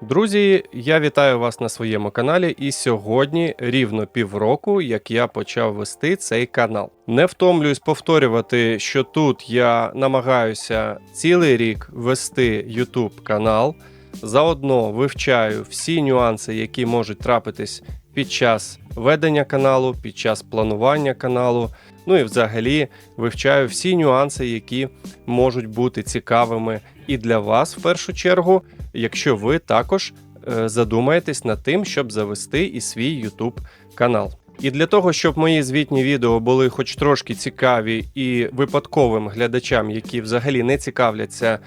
Друзі, я вітаю вас на своєму каналі. І сьогодні рівно півроку, як я почав вести цей канал. Не втомлююсь повторювати, що тут я намагаюся цілий рік вести YouTube канал. Заодно вивчаю всі нюанси, які можуть трапитись під час ведення каналу, під час планування каналу. Ну і взагалі вивчаю всі нюанси, які можуть бути цікавими і для вас в першу чергу, якщо ви також е, задумаєтесь над тим, щоб завести і свій YouTube канал. І для того, щоб мої звітні відео були хоч трошки цікаві і випадковим глядачам, які взагалі не цікавляться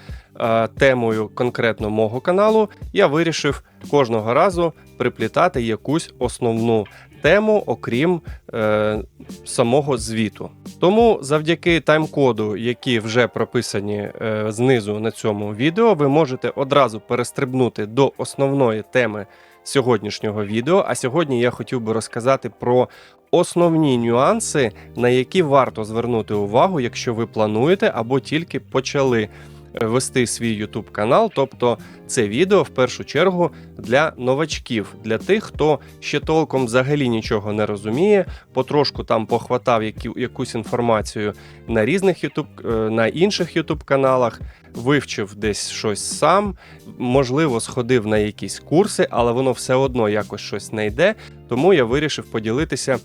темою конкретно мого каналу, я вирішив кожного разу приплітати якусь основну тему, окрім е, самого звіту. Тому завдяки тайм-коду, які вже прописані е, знизу на цьому відео, ви можете одразу перестрибнути до основної теми сьогоднішнього відео. А сьогодні я хотів би розказати про основні нюанси, на які варто звернути увагу, якщо ви плануєте або тільки почали е, вести свій YouTube канал. Тобто це відео в першу чергу для новачків, для тих, хто ще толком взагалі нічого не розуміє, потрошку там похватав які, якусь інформацію на різних YouTube, е, на інших YouTube каналах, вивчив десь щось сам, можливо, сходив на якісь курси, але воно все одно якось щось не йде. Тому я вирішив поділитися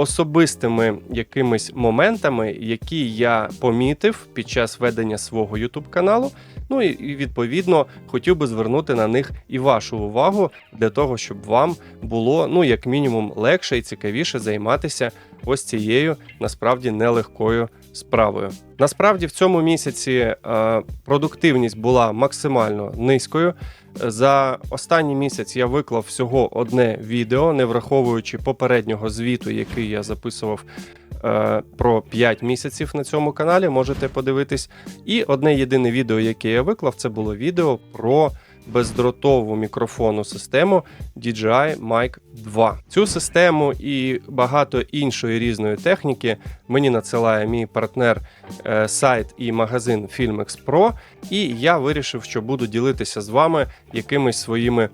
особистими якимись моментами, які я помітив під час ведення свого YouTube каналу. Ну і відповідно хотів би звернути на них і вашу увагу для того, щоб вам було ну як мінімум легше і цікавіше займатися ось цією насправді нелегкою справою. Насправді в цьому місяці е, продуктивність була максимально низькою. За останній місяць я виклав всього одне відео, не враховуючи попереднього звіту, який я записував е, про 5 місяців на цьому каналі. Можете подивитись. І одне єдине відео, яке я виклав, це було відео про бездротову мікрофонну систему DJI Mic 2. Цю систему і багато іншої різної техніки мені надсилає мій партнер е, сайт і магазин FilmX Pro, і я вирішив, що буду ділитися з вами якимись своїми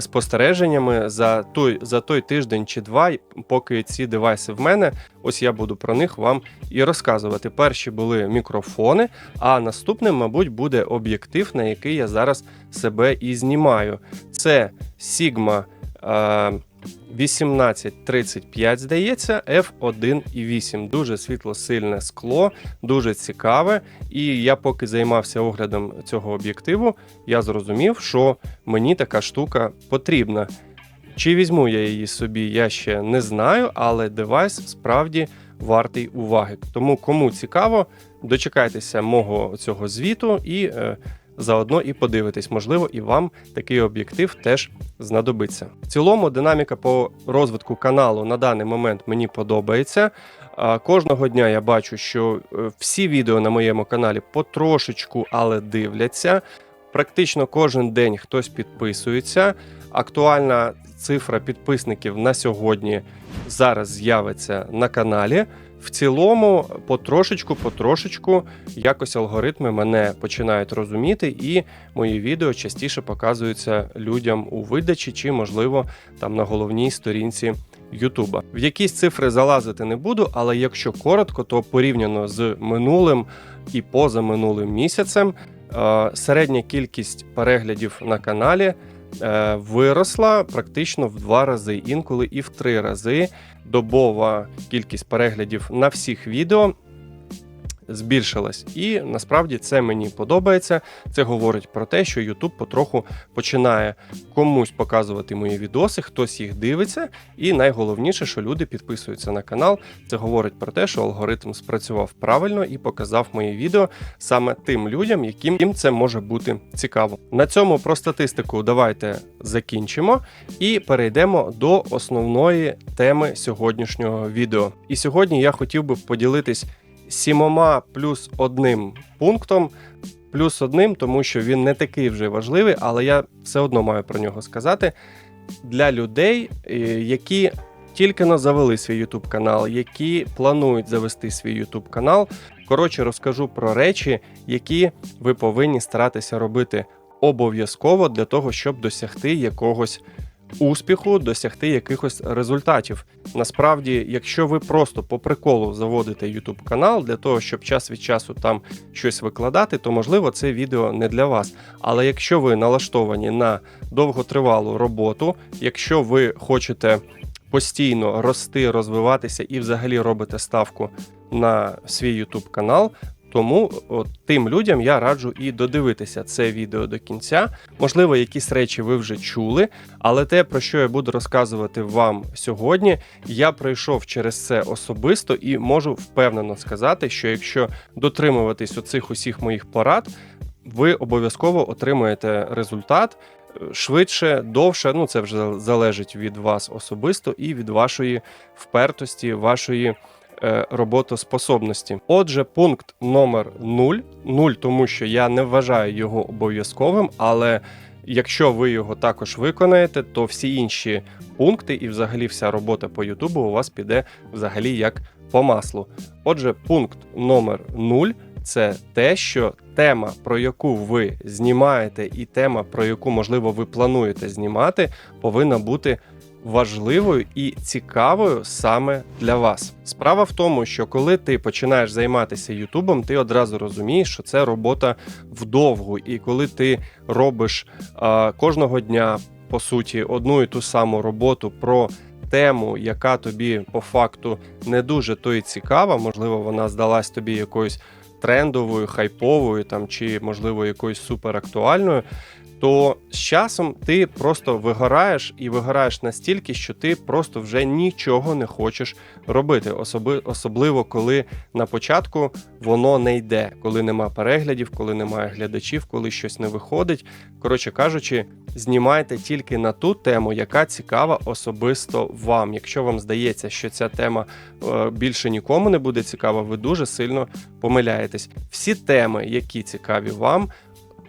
спостереженнями за той, за той тиждень чи два, поки ці девайси в мене. Ось я буду про них вам і розказувати. Перші були мікрофони, а наступним, мабуть, буде об'єктив, на який я зараз себе і знімаю. Це Sigma е, 1835, здається, F1.8. Дуже світло-сильне скло, дуже цікаве. І я поки займався оглядом цього об'єктиву, я зрозумів, що мені така штука потрібна. Чи візьму я її собі, я ще не знаю, але девайс справді вартий уваги. Тому кому цікаво, дочекайтеся мого цього звіту і е, заодно і подивитись. Можливо, і вам такий об'єктив теж знадобиться. В цілому, динаміка по розвитку каналу на даний момент мені подобається. Кожного дня я бачу, що е, всі відео на моєму каналі потрошечку, але дивляться. Практично кожен день хтось підписується. Актуальна цифра підписників на сьогодні зараз з'явиться на каналі. В цілому, потрошечку, потрошечку, якось алгоритми мене починають розуміти, і мої відео частіше показуються людям у видачі, чи, можливо, там на головній сторінці Ютуба. В якісь цифри залазити не буду, але якщо коротко, то порівняно з минулим і позаминулим місяцем, середня кількість переглядів на каналі е, виросла практично в два рази, інколи і в три рази. Добова кількість переглядів на всіх відео збільшилась. І насправді це мені подобається. Це говорить про те, що YouTube потроху починає комусь показувати мої відоси, хтось їх дивиться. І найголовніше, що люди підписуються на канал. Це говорить про те, що алгоритм спрацював правильно і показав мої відео саме тим людям, яким їм це може бути цікаво. На цьому про статистику давайте закінчимо і перейдемо до основної теми сьогоднішнього відео. І сьогодні я хотів би поділитись сімома плюс одним пунктом. Плюс одним, тому що він не такий вже важливий, але я все одно маю про нього сказати. Для людей, е, які тільки но завели свій YouTube канал, які планують завести свій YouTube канал. Коротше, розкажу про речі, які ви повинні старатися робити обов'язково для того, щоб досягти якогось успіху, досягти якихось результатів. Насправді, якщо ви просто по приколу заводите YouTube канал для того, щоб час від часу там щось викладати, то можливо це відео не для вас. Але якщо ви налаштовані на довготривалу роботу, якщо ви хочете постійно рости, розвиватися і взагалі робите ставку на свій YouTube канал. Тому от, тим людям я раджу і додивитися це відео до кінця. Можливо, якісь речі ви вже чули, але те, про що я буду розказувати вам сьогодні, я пройшов через це особисто і можу впевнено сказати, що якщо дотримуватись оцих усіх моїх порад, ви обов'язково отримаєте результат е, швидше, довше. Ну це вже залежить від вас особисто і від вашої впертості, вашої роботоспособності. Отже, пункт номер 0. 0, тому що я не вважаю його обов'язковим, але якщо ви його також виконаєте, то всі інші пункти і взагалі вся робота по Ютубу у вас піде взагалі як по маслу. Отже, пункт номер 0 це те, що тема, про яку ви знімаєте, і тема, про яку, можливо, ви плануєте знімати, повинна бути важливою і цікавою саме для вас. Справа в тому, що коли ти починаєш займатися Ютубом, ти одразу розумієш, що це робота вдовгу, і коли ти робиш а, кожного дня по суті одну і ту саму роботу про. Тему, яка тобі по факту не дуже то і цікава, можливо, вона здалась тобі якоюсь трендовою, хайповою там чи, можливо, якоюсь суперактуальною, то з часом ти просто вигораєш і вигораєш настільки, що ти просто вже нічого не хочеш робити. Особи, особливо коли на початку воно не йде, коли нема переглядів, коли немає глядачів, коли щось не виходить. Коротше кажучи, знімайте тільки на ту тему, яка цікава особисто вам. Якщо вам здається, що ця тема е, більше нікому не буде цікава, ви дуже сильно помиляєтесь. Всі теми, які цікаві вам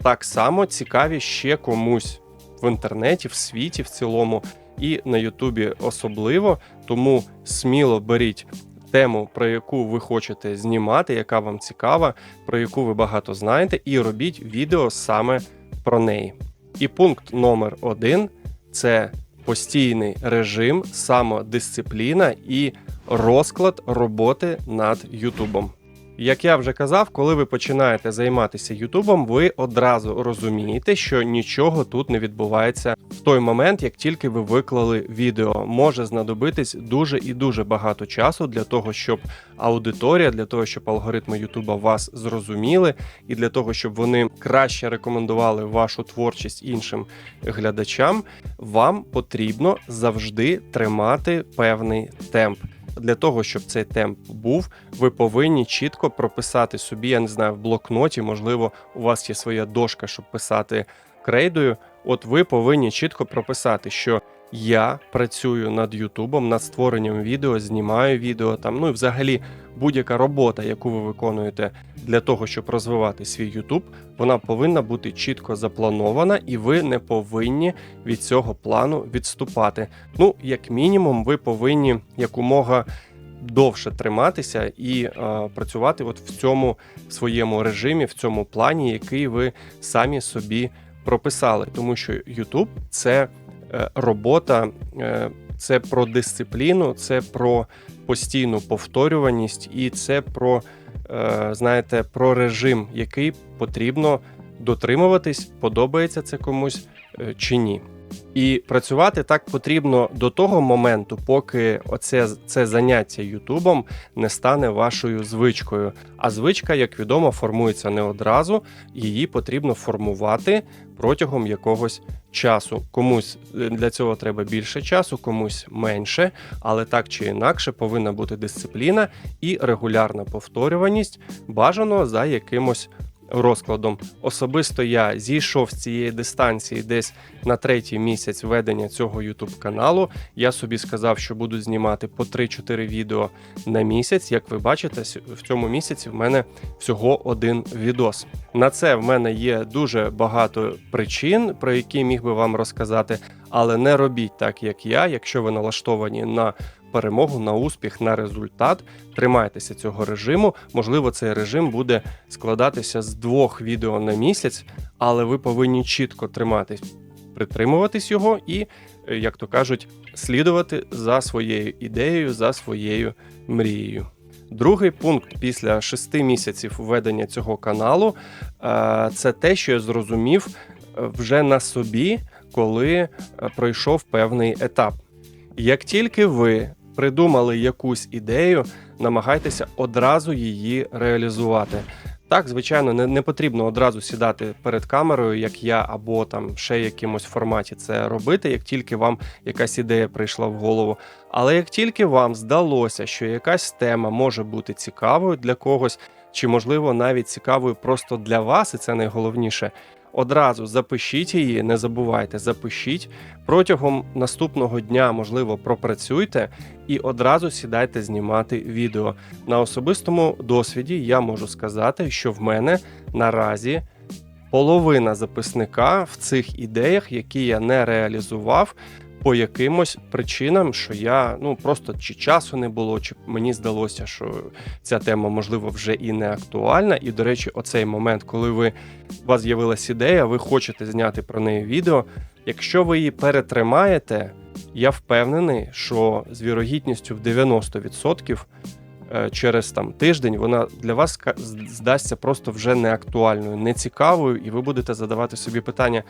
так само цікаві ще комусь в інтернеті, в світі в цілому, і на Ютубі особливо. Тому сміло беріть тему, про яку ви хочете знімати, яка вам цікава, про яку ви багато знаєте, і робіть відео саме про неї. І пункт номер один це постійний режим, самодисципліна і розклад роботи над Ютубом. Як я вже казав, коли ви починаєте займатися Ютубом, ви одразу розумієте, що нічого тут не відбувається в той момент, як тільки ви виклали відео. Може знадобитись дуже і дуже багато часу для того, щоб аудиторія, для того, щоб алгоритми Ютуба вас зрозуміли, і для того, щоб вони краще рекомендували вашу творчість іншим глядачам, вам потрібно завжди тримати певний темп для того, щоб цей темп був, ви повинні чітко прописати собі, я не знаю, в блокноті, можливо, у вас є своя дошка, щоб писати крейдою. От ви повинні чітко прописати, що я працюю над Ютубом, над створенням відео, знімаю відео там. Ну і взагалі будь-яка робота, яку ви виконуєте для того, щоб розвивати свій Ютуб, вона повинна бути чітко запланована, і ви не повинні від цього плану відступати. Ну, як мінімум, ви повинні якомога. Довше триматися і е, працювати от в цьому своєму режимі, в цьому плані, який ви самі собі прописали, тому що YouTube – це робота е, це про дисципліну, це про постійну повторюваність, і це про, е, знаєте, про режим, який потрібно дотримуватись, подобається це комусь чи ні. І працювати так потрібно до того моменту, поки оце це заняття Ютубом не стане вашою звичкою. А звичка, як відомо, формується не одразу, її потрібно формувати протягом якогось часу. Комусь е, для цього треба більше часу, комусь менше, але так чи інакше повинна бути дисципліна і регулярна повторюваність, бажано за якимось розкладом. Особисто я зійшов з цієї дистанції десь на третій місяць ведення цього YouTube каналу. Я собі сказав, що буду знімати по 3-4 відео на місяць. Як ви бачите, в цьому місяці в мене всього один відос. На це в мене є дуже багато причин, про які міг би вам розказати, але не робіть так, як я, якщо ви налаштовані на перемогу, на успіх, на результат. Тримайтеся цього режиму. Можливо, цей режим буде складатися з двох відео на місяць, але ви повинні чітко триматись, притримуватись його і, е, як то кажуть, слідувати за своєю ідеєю, за своєю мрією. Другий пункт після шести місяців ведення цього каналу е, це те, що я зрозумів е, вже на собі, коли пройшов певний етап. Як тільки ви придумали якусь ідею, намагайтеся одразу її реалізувати. Так, звичайно, не, не потрібно одразу сідати перед камерою, як я, або там ще якимось форматі це робити, як тільки вам якась ідея прийшла в голову. Але як тільки вам здалося, що якась тема може бути цікавою для когось, чи можливо навіть цікавою просто для вас, і це найголовніше. Одразу запишіть її, не забувайте, запишіть протягом наступного дня, можливо, пропрацюйте і одразу сідайте знімати відео. На особистому досвіді я можу сказати, що в мене наразі половина записника в цих ідеях, які я не реалізував. По якимось причинам, що я ну просто чи часу не було, чи мені здалося, що ця тема можливо вже і не актуальна. І, до речі, оцей момент, коли ви у вас з'явилась ідея, ви хочете зняти про неї відео. Якщо ви її перетримаєте, я впевнений, що з вірогідністю в 90% е, через там тиждень вона для вас здасться просто вже неактуальною, нецікавою, і ви будете задавати собі питання.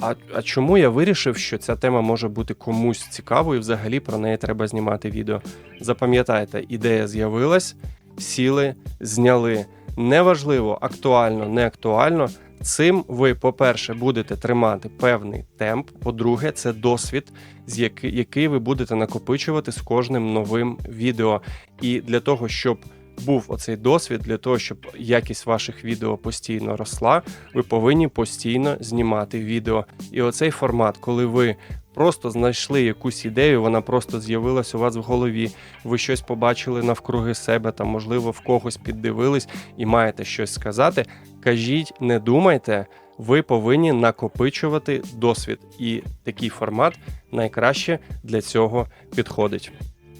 А, а чому я вирішив, що ця тема може бути комусь цікавою, і взагалі про неї треба знімати відео? Запам'ятайте, ідея з'явилась, сіли, зняли. Неважливо, актуально, не актуально. Цим ви, по-перше, будете тримати певний темп. По-друге, це досвід, з який, який ви будете накопичувати з кожним новим відео. І для того, щоб був оцей досвід, для того, щоб якість ваших відео постійно росла, ви повинні постійно знімати відео. І оцей формат, коли ви просто знайшли якусь ідею, вона просто з'явилась у вас в голові. Ви щось побачили навкруги себе, там, можливо, в когось піддивились і маєте щось сказати. Кажіть, не думайте. Ви повинні накопичувати досвід, і такий формат найкраще для цього підходить.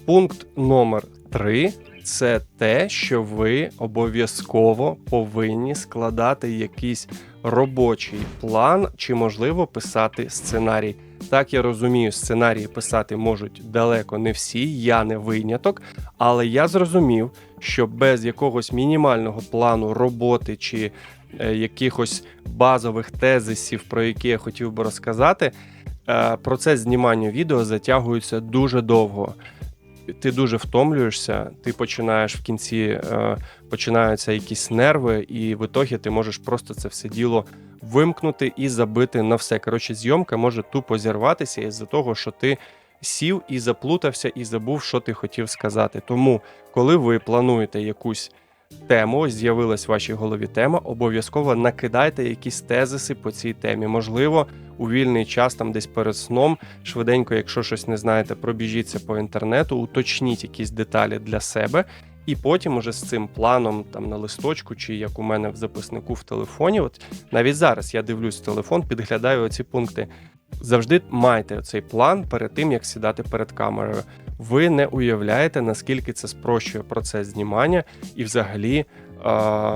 Пункт номер 3 це те, що ви обов'язково повинні складати якийсь робочий план, чи можливо писати сценарій. Так, я розумію, сценарії писати можуть далеко не всі, я не виняток, але я зрозумів, що без якогось мінімального плану роботи чи е, якихось базових тезисів, про які я хотів би розказати, е, процес знімання відео затягується дуже довго. Ти дуже втомлюєшся, ти починаєш в кінці, е, починаються якісь нерви, і в ітогі ти можеш просто це все діло вимкнути і забити на все. Коротше, зйомка може тупо зірватися із-за того, що ти сів і заплутався, і забув, що ти хотів сказати. Тому, коли ви плануєте якусь тему, ось з'явилась в вашій голові тема, обов'язково накидайте якісь тезиси по цій темі. Можливо, у вільний час, там десь перед сном, швиденько, якщо щось не знаєте, пробіжіться по інтернету, уточніть якісь деталі для себе. І потім уже з цим планом там на листочку, чи як у мене в записнику в телефоні, от навіть зараз я дивлюсь телефон, підглядаю оці пункти. Завжди майте цей план перед тим, як сідати перед камерою. Ви не уявляєте, наскільки це спрощує процес знімання і взагалі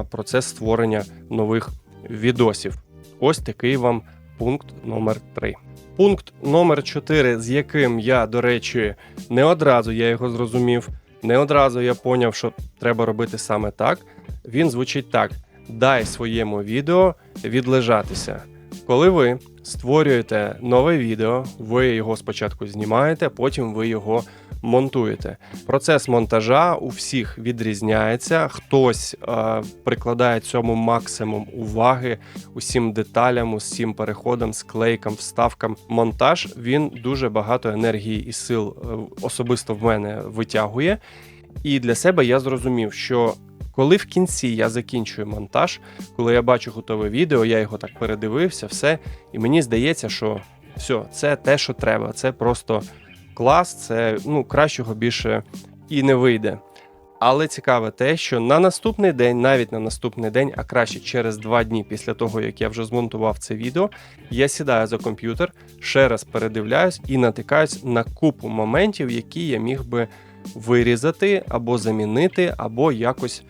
процес створення нових відосів. Ось такий вам пункт номер 3. Пункт номер 4, з яким я, до речі, не одразу я його зрозумів, не одразу я поняв, що треба робити саме так. Він звучить так: дай своєму відео відлежатися. Коли ви створюєте нове відео, ви його спочатку знімаєте, потім ви його монтуєте. Процес монтажа у всіх відрізняється. Хтось е, прикладає цьому максимум уваги усім деталям, усім переходам, склейкам, вставкам. Монтаж він дуже багато енергії і сил е, особисто в мене витягує. І для себе я зрозумів, що коли в кінці я закінчую монтаж, коли я бачу готове відео, я його так передивився, все, і мені здається, що все, це те, що треба. Це просто клас, це ну кращого більше і не вийде. Але цікаве те, що на наступний день, навіть на наступний день, а краще через два дні після того, як я вже змонтував це відео, я сідаю за комп'ютер, ще раз передивляюсь і натикаюсь на купу моментів, які я міг би вирізати або замінити, або якось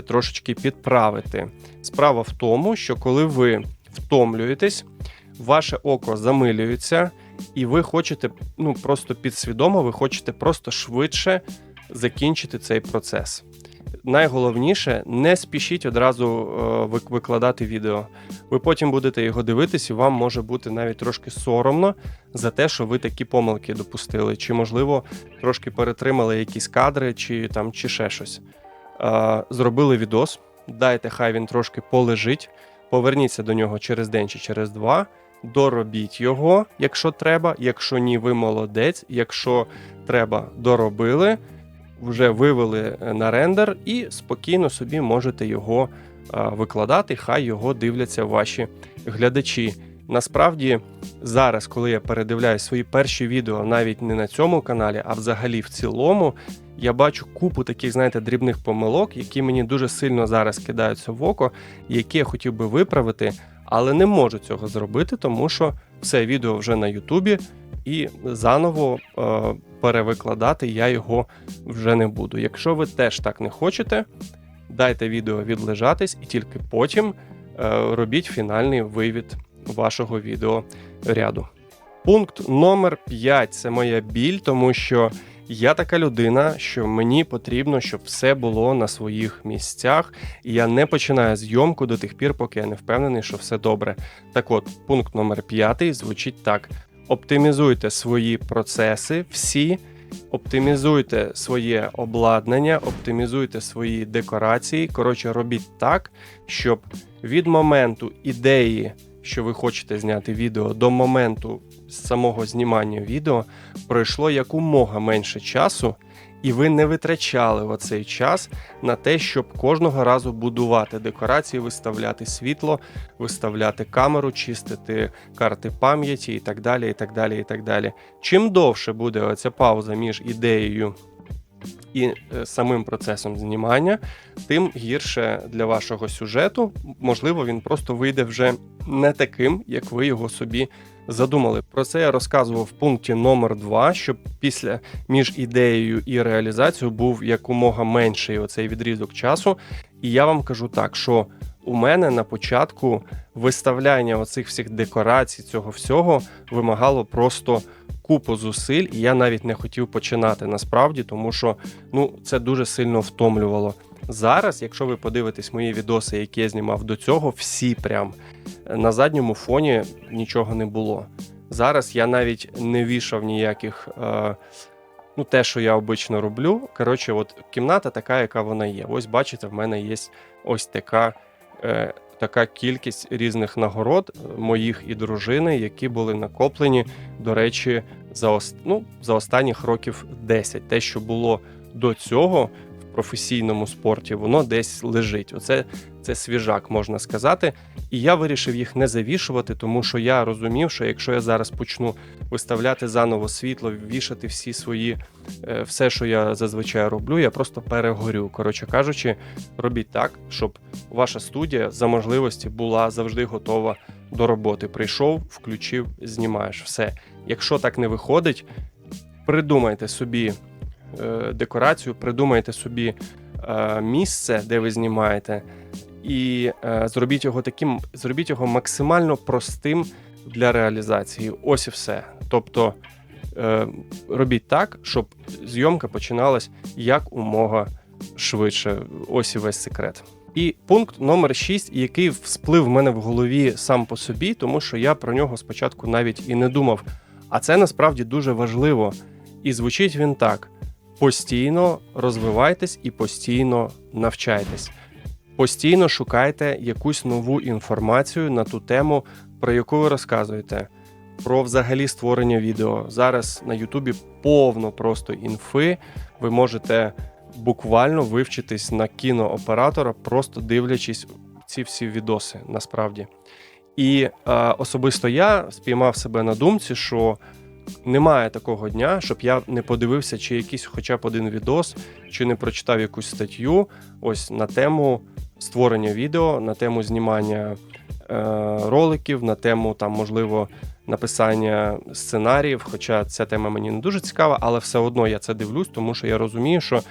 трошечки підправити. Справа в тому, що коли ви втомлюєтесь, ваше око замилюється, і ви хочете, ну просто підсвідомо, ви хочете просто швидше закінчити цей процес. Найголовніше, не спішіть одразу е, викладати відео. Ви потім будете його дивитись, і вам може бути навіть трошки соромно за те, що ви такі помилки допустили, чи, можливо, трошки перетримали якісь кадри, чи там, чи ще щось. Зробили відос, дайте, хай він трошки полежить, поверніться до нього через день чи через два. Доробіть його, якщо треба. Якщо ні, ви молодець. Якщо треба, доробили, вже вивели е, на рендер і спокійно собі можете його викладати. Хай його дивляться ваші глядачі. Насправді, зараз, коли я передивляю свої перші відео, навіть не на цьому каналі, а взагалі в цілому, я бачу купу таких, знаєте, дрібних помилок, які мені дуже сильно зараз кидаються в око, які я хотів би виправити, але не можу цього зробити, тому що все відео вже на Ютубі, і заново е, перевикладати я його вже не буду. Якщо ви теж так не хочете, дайте відео відлежатись і тільки потім е, робіть фінальний вивід вашого відеоряду. Пункт номер 5 це моя біль, тому що я така людина, що мені потрібно, щоб все було на своїх місцях, і я не починаю зйомку до тих пір, поки я не впевнений, що все добре. Так от, пункт номер 5 звучить так: оптимізуйте свої процеси всі. Оптимізуйте своє обладнання, оптимізуйте свої декорації. Коротше, робіть так, щоб від моменту ідеї, що ви хочете зняти відео, до моменту самого знімання відео пройшло якомога менше часу, і ви не витрачали оцей час на те, щоб кожного разу будувати декорації, виставляти світло, виставляти камеру, чистити карти пам'яті і так далі. і так далі, і так далі. Чим довше буде оця пауза між ідеєю і е, самим процесом знімання, тим гірше для вашого сюжету. Можливо, він просто вийде вже не таким, як ви його собі задумали. Про це я розказував в пункті номер 2, щоб після між ідеєю і реалізацією був якомога менший оцей відрізок часу. І я вам кажу так, що у мене на початку виставляння оцих всіх декорацій, цього всього вимагало просто купу зусиль, і я навіть не хотів починати насправді, тому що ну це дуже сильно втомлювало. Зараз, якщо ви подивитесь мої відоси, які я знімав до цього, всі прям на задньому фоні нічого не було. Зараз я навіть не вішав ніяких. Е, Ну, те, що я обично роблю. Коротше, от кімната така, яка вона є. Ось бачите, в мене є ось така е, така кількість різних нагород е, моїх і дружини, які були накоплені, до речі, за ну, за останніх років 10. Те, що було до цього професійному спорті, воно десь лежить. Оце це свіжак, можна сказати. І я вирішив їх не завішувати, тому що я розумів, що якщо я зараз почну виставляти заново світло, вішати всі свої, е, все, що я зазвичай роблю, я просто перегорю. Коротше кажучи, робіть так, щоб ваша студія за можливості була завжди готова до роботи. Прийшов, включив, знімаєш все. Якщо так не виходить, придумайте собі декорацію, придумайте собі е, місце, де ви знімаєте, і е, зробіть його таким, зробіть його максимально простим для реалізації. Ось і все. Тобто е, робіть так, щоб зйомка починалась як умога швидше. Ось і весь секрет. І пункт номер 6, який всплив в мене в голові сам по собі, тому що я про нього спочатку навіть і не думав. А це насправді дуже важливо. І звучить він так: постійно розвивайтесь і постійно навчайтесь. Постійно шукайте якусь нову інформацію на ту тему, про яку ви розказуєте. Про взагалі створення відео. Зараз на Ютубі повно просто інфи. Ви можете буквально вивчитись на кінооператора, просто дивлячись ці всі відоси насправді. І е, особисто я спіймав себе на думці, що Немає такого дня, щоб я не подивився, чи якийсь хоча б один відос, чи не прочитав якусь статтю ось на тему створення відео, на тему знімання е, роликів, на тему там, можливо, написання сценаріїв. Хоча ця тема мені не дуже цікава, але все одно я це дивлюсь, тому що я розумію, що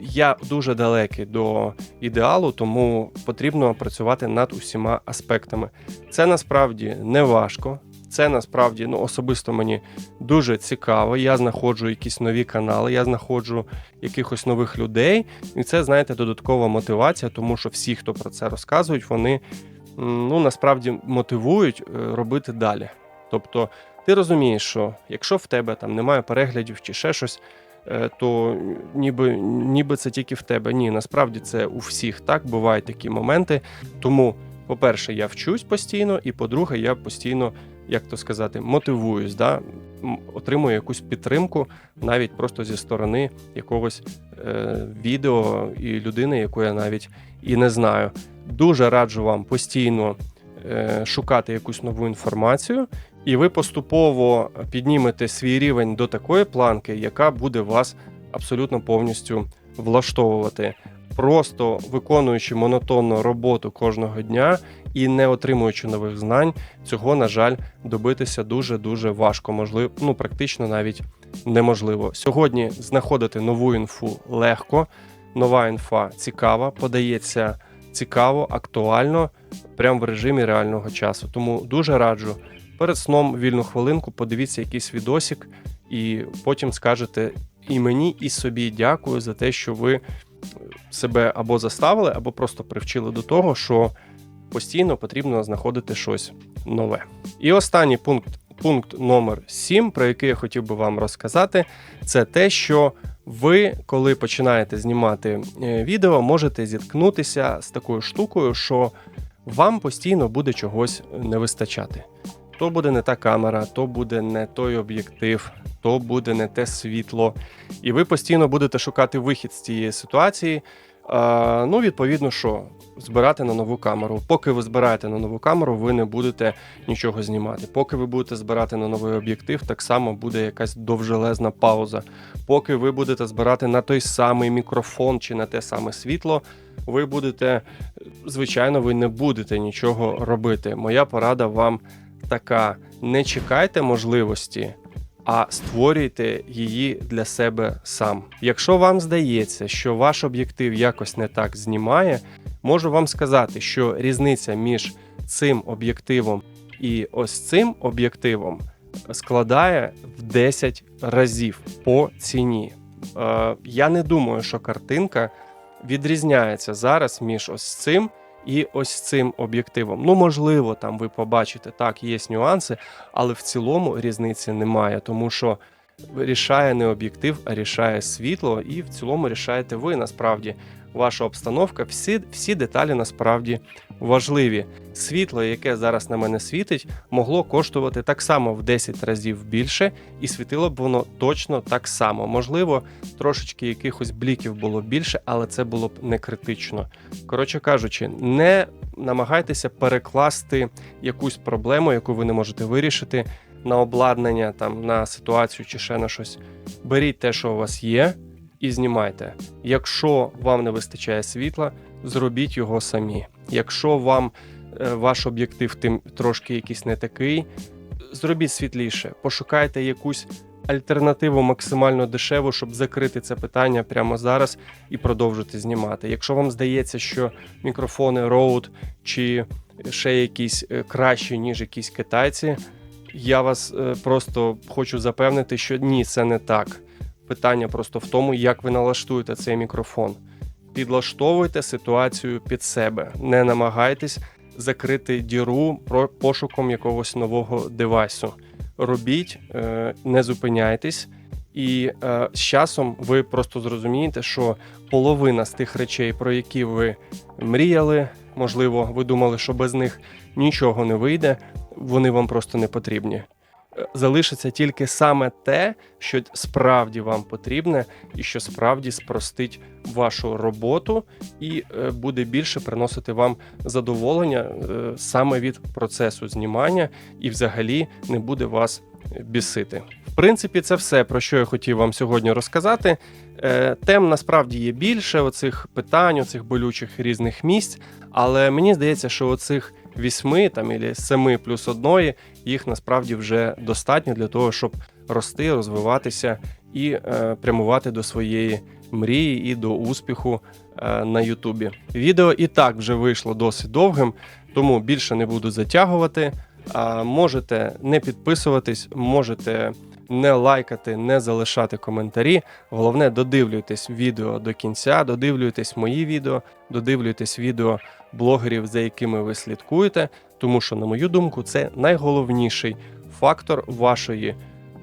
я дуже далекий до ідеалу, тому потрібно працювати над усіма аспектами. Це насправді не важко. Це насправді ну, особисто мені дуже цікаво. Я знаходжу якісь нові канали, я знаходжу якихось нових людей, і це, знаєте, додаткова мотивація, тому що всі, хто про це розказують, вони ну, насправді мотивують е, робити далі. Тобто, ти розумієш, що якщо в тебе там немає переглядів чи ще щось, е, то ніби, ніби це тільки в тебе. Ні, насправді це у всіх так бувають такі моменти. Тому, по-перше, я вчусь постійно, і по-друге, я постійно, як то сказати, мотивуюсь, да? отримую якусь підтримку навіть просто зі сторони якогось е, відео і людини, яку я навіть і не знаю. Дуже раджу вам постійно е, шукати якусь нову інформацію, і ви поступово піднімете свій рівень до такої планки, яка буде вас абсолютно повністю влаштовувати. Просто виконуючи монотонну роботу кожного дня і не отримуючи нових знань, цього, на жаль, добитися дуже дуже важко, можливо, ну практично навіть неможливо. Сьогодні знаходити нову інфу легко, нова інфа цікава, подається цікаво, актуально, прямо в режимі реального часу. Тому дуже раджу перед сном вільну хвилинку, подивіться якийсь відосик, і потім скажете і мені, і собі дякую за те, що ви себе або заставили, або просто привчили до того, що постійно потрібно знаходити щось нове. І останній пункт, пункт номер 7, про який я хотів би вам розказати, це те, що ви, коли починаєте знімати е, відео, можете зіткнутися з такою штукою, що вам постійно буде чогось не вистачати. То буде не та камера, то буде не той об'єктив, то буде не те світло. І ви постійно будете шукати вихід з цієї ситуації. А, ну, відповідно, що збирати на нову камеру. Поки ви збираєте на нову камеру, ви не будете нічого знімати. Поки ви будете збирати на новий об'єктив, так само буде якась довжелезна пауза. Поки ви будете збирати на той самий мікрофон чи на те саме світло, ви будете, звичайно, ви не будете нічого робити. Моя порада вам така: не чекайте можливості. А створюйте її для себе сам. Якщо вам здається, що ваш об'єктив якось не так знімає, можу вам сказати, що різниця між цим об'єктивом і ось цим об'єктивом складає в 10 разів по ціні. Е, я не думаю, що картинка відрізняється зараз між ось цим і ось цим об'єктивом. Ну, можливо, там ви побачите, так, є нюанси, але в цілому різниці немає, тому що рішає не об'єктив, а рішає світло, і в цілому рішаєте ви насправді. Ваша обстановка, всі, всі деталі насправді важливі. Світло, яке зараз на мене світить, могло коштувати так само в 10 разів більше, і світило б воно точно так само. Можливо, трошечки якихось бліків було більше, але це було б не критично. Коротше кажучи, не намагайтеся перекласти якусь проблему, яку ви не можете вирішити, на обладнання, там на ситуацію чи ще на щось. Беріть те, що у вас є і знімайте. Якщо вам не вистачає світла, зробіть його самі. Якщо вам е, ваш об'єктив тим трошки якийсь не такий, зробіть світліше, пошукайте якусь альтернативу максимально дешеву, щоб закрити це питання прямо зараз і продовжити знімати. Якщо вам здається, що мікрофони Rode чи ще якісь е, кращі, ніж якісь китайці, я вас е, просто хочу запевнити, що ні, це не так. Питання просто в тому, як ви налаштуєте цей мікрофон. Підлаштовуйте ситуацію під себе, не намагайтесь закрити діру пошуком якогось нового девайсу. Робіть, е, не зупиняйтесь, і е, з часом ви просто зрозумієте, що половина з тих речей, про які ви мріяли, можливо, ви думали, що без них нічого не вийде, вони вам просто не потрібні. Е, Залишиться тільки саме те, що справді вам потрібне, і що справді спростить вашу роботу і е, буде більше приносити вам задоволення е, саме від процесу знімання, і взагалі не буде вас бісити. В принципі, це все, про що я хотів вам сьогодні розказати. Е, Тем насправді є більше оцих питань, оцих болючих різних місць, але мені здається, що оцих вісьми там і семи плюс одної їх насправді вже достатньо для того, щоб рости, розвиватися і е, прямувати до своєї мрії і до успіху е, на Ютубі. Відео і так вже вийшло досить довгим, тому більше не буду затягувати. Можете не підписуватись, можете не лайкати, не залишати коментарі. Головне, додивлюйтесь відео до кінця, додивлюйтесь мої відео, додивлюйтесь відео блогерів, за якими ви слідкуєте, тому що, на мою думку, це найголовніший фактор вашої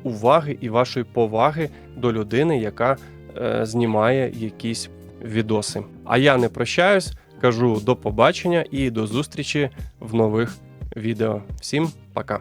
уваги і вашої поваги до людини, яка е, знімає якісь відоси. А я не прощаюсь, кажу до побачення і до зустрічі в нових відео. Всім пока!